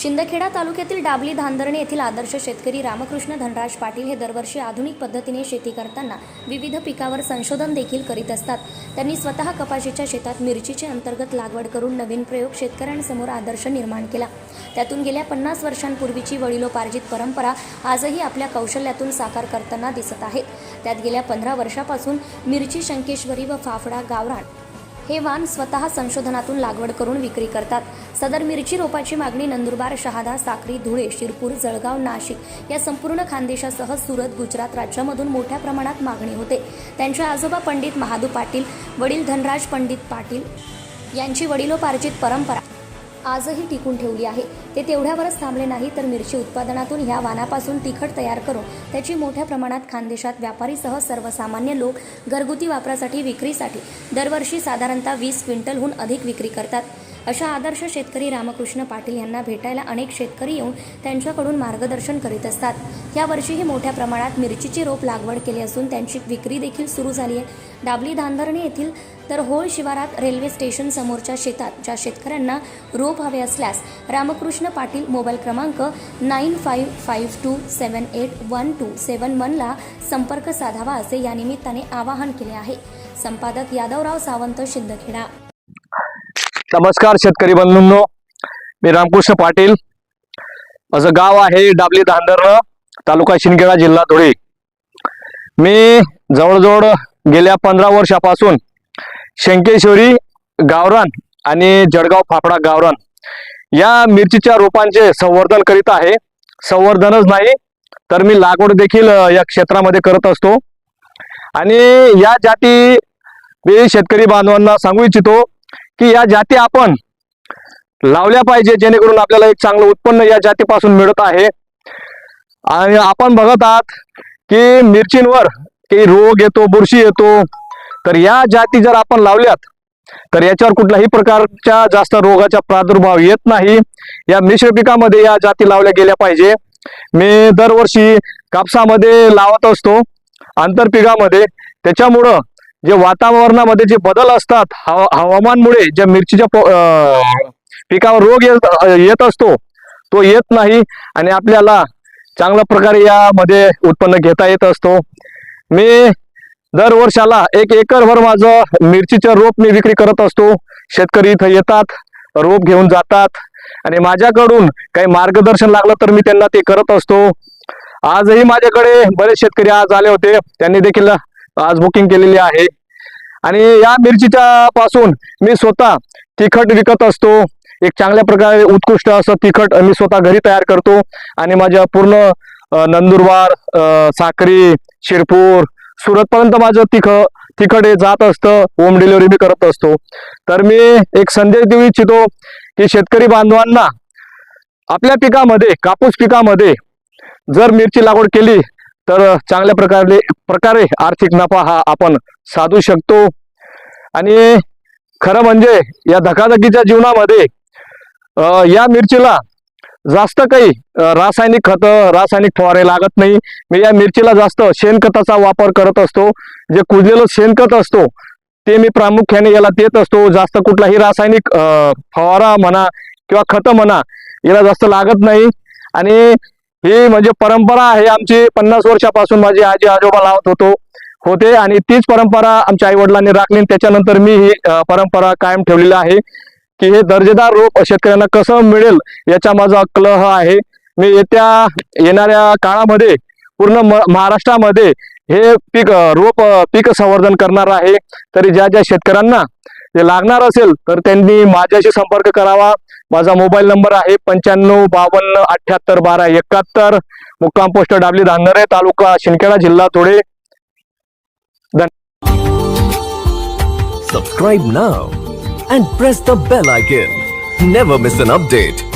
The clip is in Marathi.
शिंदखेडा तालुक्यातील डाबली धांदर्णे येथील आदर्श शेतकरी रामकृष्ण धनराज पाटील हे दरवर्षी आधुनिक पद्धतीने शेती करताना विविध पिकावर संशोधन देखील करीत असतात. त्यांनी स्वतः कपाशीच्या शेतात मिरचीचे अंतर्गत लागवड करून नवीन प्रयोग शेतकऱ्यांसमोर आदर्श निर्माण केला. त्यातून गेल्या पन्नास वर्षांपूर्वीची वडिलोपार्जित परंपरा आजही आपल्या कौशल्यातून साकार करताना दिसत आहेत त्यात गेल्या पंधरा वर्षापासून मिरची शंकेश्वरी व फाफडा गावराण हे वाण स्वतः संशोधनातून लागवड करून विक्री करतात. सदर मिरची रोपाची मागणी नंदुरबार शहादा साक्री धुळे शिरपूर जळगाव नाशिक या संपूर्ण खानदेशासह सुरत गुजरात राज्यामधून मोठ्या प्रमाणात मागणी होते. त्यांच्या आजोबा पंडित महादू पाटील वडील धनराज पंडित पाटील यांची वडिलोपार्जित परंपरा आजही टिकून ठेवली आहे. ते तेवढ्यावरच थांबले नाही तर मिरची उत्पादनातून ह्या वाणापासून तिखट तयार करून त्याची मोठ्या प्रमाणात खानदेशात व्यापारीसह सर्वसामान्य लोक घरगुती वापरासाठी विक्रीसाठी दरवर्षी साधारणतः वीस क्विंटलहून अधिक विक्री करतात. अशा आदर्श शेतकरी रामकृष्ण पाटील यांना भेटायला अनेक शेतकरी येऊन त्यांच्याकडून मार्गदर्शन करीत असतात. यावर्षीही मोठ्या प्रमाणात मिरचीची रोप लागवड केली असून त्यांची विक्री देखील सुरू झाली आहे. डाबली धानधरणी येथील तर होळ शिवारात रेल्वे स्टेशन समोरच्या शेतात ज्या शेतकऱ्यांना रोप हवे असल्यास रामकृष्ण पाटील मोबाईल क्रमांक nine five five two seven eight one two seven वनला संपर्क साधावा असे या निमित्ताने आवाहन केले आहे. संपादक यादवराव सावंत शिंदखेडा. नमस्कार शेतकरी बंधूंनो मी रामकृष्ण पाटील. माझं गाव आहे डाबली धांदर्ण तालुका शिंदखेडा जिल्हा धुळे. मी जवळजवळ गेल्या पंधरा वर्षापासून शंकेश्वरी गावरान आणि जळगाव फाफडा गावरान या मिरचीच्या रोपांचे संवर्धन करीत आहे. संवर्धनच नाही तर मी लागवड देखील या क्षेत्रामध्ये करत असतो. आणि या जाती मी शेतकरी बांधवांना सांगू इच्छितो की या जाती आपण लावल्या पाहिजे जेणेकरून आपल्याला एक चांगलं उत्पन्न या जातीपासून मिळत आहे. आणि आपण बघत आहात की मिरचींवर काही रोग येतो बुरशी येतो. तर या जाती जर आपण लावल्यात तर याच्यावर कुठल्याही प्रकारच्या जास्त रोगाचा प्रादुर्भाव येत नाही. या मिश्र पिकामध्ये या जाती लावल्या गेल्या पाहिजे. मी दरवर्षी कापसामध्ये लावत असतो आंतरपिकामध्ये त्याच्यामुळं जे वातावरणामध्ये जे बदल असतात हवा हवामानमुळे ज्या मिरचीच्या प- पिकावर रोग येत येत असतो तो येत नाही आणि आपल्याला चांगल्या प्रकारे यामध्ये उत्पन्न घेता येत असतो. मी दर वर्षाला एक एकरभर माझं मिरचीचं रोप मी विक्री करत असतो. शेतकरी इथं येतात रोप घेऊन जातात आणि माझ्याकडून काही मार्गदर्शन लागलं तर मी त्यांना ते करत असतो. आजही माझ्याकडे बरेच शेतकरी आज आले होते. त्यांनी देखील आज बुकिंग केलेली आहे. आणि या मिरचीच्या पासून मी स्वतः तिखट विकत असतो. एक चांगल्या प्रकारे उत्कृष्ट असं तिखट मी स्वतः घरी तयार करतो. आणि माझ्या पूर्ण नंदुरबार साक्री शिरपूर सुरतपर्यंत माझं तिख तिखट हे जात असतं. होम डिलिव्हरी बी करत असतो. तर मी एक संदेश देऊ इच्छितो की शेतकरी बांधवांना आपल्या पिकामध्ये कापूस पिकामध्ये जर मिरची लागवड केली तर चांगल्या प्रकारे प्रकारे आर्थिक नफा हा आपण साधू शकतो. आणि खरं म्हणजे या धकाधकीच्या जीवनामध्ये या मिरचीला जास्त काही रासायनिक खत रासायनिक फवारे लागत नाही. मी या मिरचीला जास्त शेणखताचा वापर करत असतो. जे कुजलेलं शेणखत असतो ते मी प्रामुख्याने याला देत असतो. जास्त कुठलाही रासायनिक फवारा म्हणा किंवा खत म्हणा याला जास्त लागत नाही. आणि ही म्हणजे परंपरा आहे आमची. पन्नास वर्षापासून माझी आजी आजोबा लावत होतो होते. आणि तीच परंपरा आमच्या आई वडिलांनी राखली आणि त्याच्यानंतर मी ही परंपरा कायम ठेवलेली आहे की हे दर्जेदार रोप शेतकऱ्यांना कसं मिळेल याचा माझा कलह आहे. मी येत्या येणाऱ्या काळामध्ये पूर्ण म- महाराष्ट्रामध्ये हे पीक रोप पीक संवर्धन करणार आहे. तरी ज्या ज्या शेतकऱ्यांना जे लागणार असेल तर त्यांनी माझ्याशी संपर्क करावा. माझा मोबाईल नंबर आहे पंच्याण्णव बावन्न अठ्याहत्तर बारा एकाहत्तर. मुक्काम पोस्ट डाबली धांदरे तालुका शिंदखेडा जिल्हा धुळे. सबस्क्राईब ना and press the bell icon never miss an update